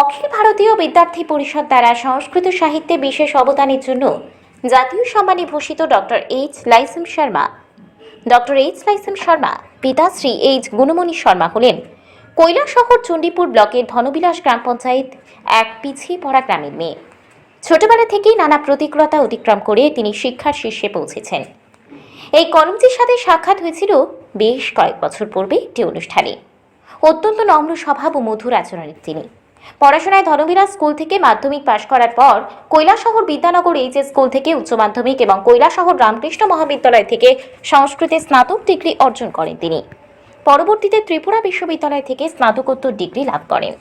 অখিল ভারতীয় বিদ্যার্থী পরিষদ দ্বারা সংস্কৃত সাহিত্যে বিশেষ অবদানের জন্য জাতীয় সম্মানে ভূষিত doctor H Laishem Sharma. Doctor H Laishem Sharma, পিতাশ্রী H Gunamani Sharma হলেন। কৈলাসহর চণ্ডীপুর ব্লকের ধনবিলাস গ্রাম পঞ্চায়েত এক পিছিয়ে পড়া গ্রামের মেয়ে। ছোটবেলা থেকেই নানা প্রতিকূলতা অতিক্রম করে তিনি শিক্ষার শীর্ষে পৌঁছেছেন। এই কলমজির সাথে সাক্ষাৎ হয়েছিল বেশ কয়েক বছর পূর্বে একটি অনুষ্ঠানে। অত্যন্ত নম্র স্বভাব ও মধুর আচরণের তিনি। পড়াশোনায় ধনবিলাস স্কুল থেকে মাধ্যমিক পাশ করার পর কৈলাসহর বিদ্যানগর এইচএস স্কুল থেকে উচ্চ মাধ্যমিক এবং কৈলাসহর রামকৃষ্ণ মহাবিদ্যালয় থেকে সংস্কৃতে স্নাতক ডিগ্রি অর্জন করেন তিনি। পরবর্তীতে ত্রিপুরা বিশ্ববিদ্যালয় থেকে স্নাতকোত্তর ডিগ্রি লাভ করেন।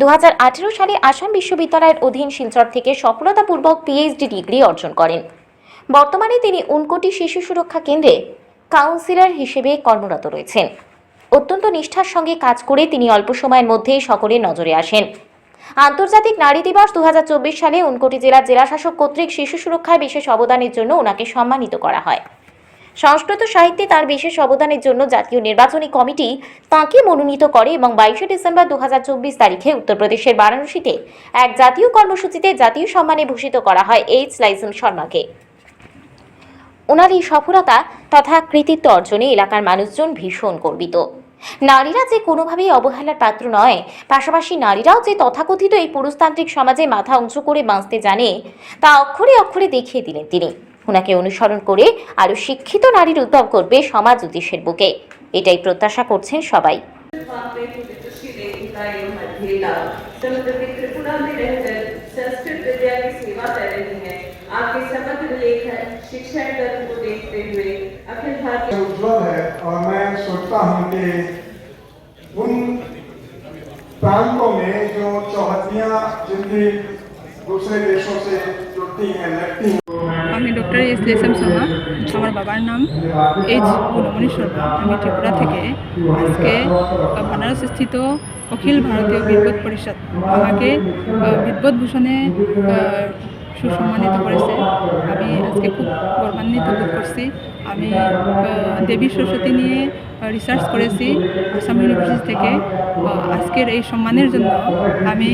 দু হাজার আঠেরো সালে আসাম বিশ্ববিদ্যালয়ের অধীন শিলচর থেকে সফলতাপূর্বক পিএইচডি ডিগ্রি অর্জন করেন। বর্তমানে তিনি উনকোটি শিশু সুরক্ষা কেন্দ্রে কাউন্সিলর হিসেবে কর্মরত রয়েছেন। অত্যন্ত নিষ্ঠার সঙ্গে কাজ করে তিনি অল্প সময়ের মধ্যেই সকলের নজরে আসেন। আন্তর্জাতিক নারী দিবস দু হাজার চব্বিশ সালে উনকোটি জেলার জেলাশাসক কর্তৃক শিশু সুরক্ষায় বিশেষ অবদানের জন্য ওনাকে সম্মানিত করা হয়। সংস্কৃত সাহিত্যে তার বিশেষ অবদানের জন্য জাতীয় নির্বাচনী কমিটি তাঁকে মনোনীত করে এবং বাইশে ডিসেম্বর দু হাজার চব্বিশ তারিখে উত্তরপ্রদেশের বারাণসীতে এক জাতীয় কর্মসূচিতে জাতীয় সম্মানে ভূষিত করা হয় এইচ লাইসেম শর্মাকে। ওনার এই সফলতা তথা কৃতিত্ব অর্জনে এলাকার মানুষজন ভীষণ গর্বিত। নারীরা যে কোনোভাবেই অবহেলার পাত্র নয় পাশাপাশি নারীরাও যে তথাকথিত এই পুরুষতান্ত্রিক সমাজে মাথা উঁচু করে বাঁচতে জানে তা অক্ষরে অক্ষরে দেখিয়ে দিলেন তিনি ওনাকে অনুসরণ করে আরও শিক্ষিত নারীর উদ্যোগ করবে সমাজ উদ্দেশ্যের বুকে এটাই প্রত্যাশা করছেন সবাই समुद्र त्रिपुरा में रहकर संस्कृत विद्या की सेवा कर रही हैं आपके समग्र लेखन शिक्षण तत्व को देखते हुए अखिल भारतीय उज्जवल है और मैं सोचता हूँ कि उन प्रांतों में जो चौहद्दियाँ जिनकी दूसरे देशों से जुड़ती हैं लगती हैं আমি ডক্টর এস লেসাম শর্মা আমার বাবার নাম এইচ গুণমণি শর্মা আমি ত্রিপুরা থেকে আজকে বানারস স্থিত অখিল ভারতীয় বিদ্যুৎ পরিষদ আমাকে আহ, বিদ্যুৎ ভূষণে আহ, সুসম্মানিত করেছে। আমি আজকে খুব গৌরবান্বিত বোধ করছি। আমি দেবী সরস্বতী নিয়ে রিসার্চ করেছি আসাম ইউনিভার্সিটি থেকে। আজকের এই সম্মানের জন্য আমি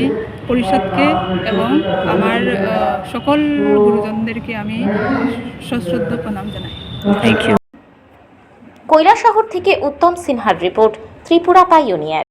পরিষদকে এবং আমার সকল গুরুজনদেরকে আমি সশ্রদ্ধ প্রণাম জানাই। থ্যাংক ইউ কৈলাসহর থেকে উত্তম সিনহার রিপোর্ট, ত্রিপুরা পাইওনিয়ার